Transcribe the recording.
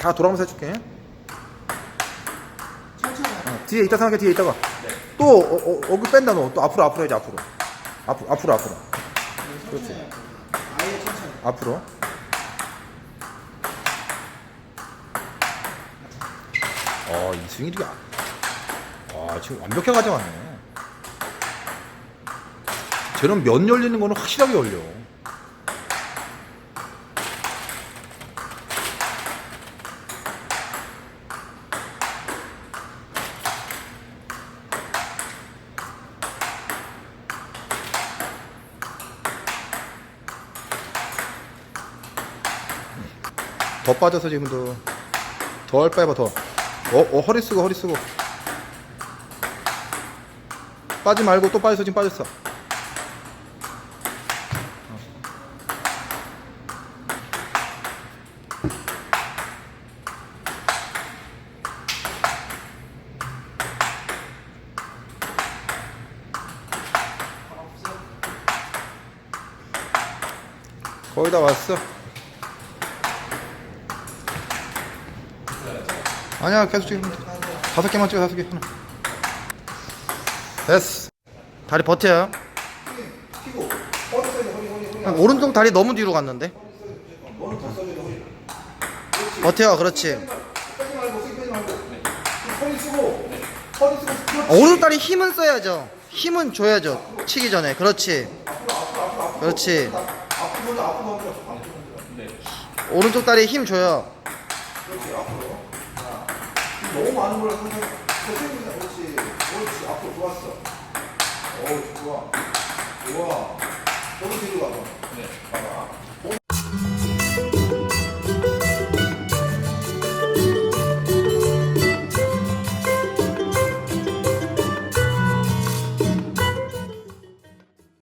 다 돌아가면서 해줄게. 천천히. 어, 뒤에 있다 생각해 뒤에 있다가 또 어, 어, 어그 뺀다 너 또 앞으로 앞으로 해야지 앞으로 앞으로 앞으로 앞으로 그렇지. 아예 천천히. 앞으로 어 이승일이 아 지금 완벽하게 가져갔네 쟤는 면 열리는 거는 확실하게 열려 더 빠져서 지금도 덜 빼봐 더. 어, 어 허리 쓰고 허리 쓰고. 빠지 말고 또 빠져서 지금 빠졌어. 거의 다 왔어 아니야 계속 찍으면 돼. 다섯 개만 찍어 다섯 개. 하나. 됐어. 다리 버텨요. 허리. 오른쪽 다리 너무 뒤로 갔는데. 버텨 그렇지. 어, 오른쪽 다리 힘은 써야죠. 힘은 줘야죠. 치기 전에. 그렇지. 그렇지. 오른쪽 다리에 힘 줘요 너무 많은 걸 항상 고생이다. 그렇지. 그렇지. 앞으로 좋았어. 어우, 좋아. 좋아. 너무 뒤로 가봐. 네.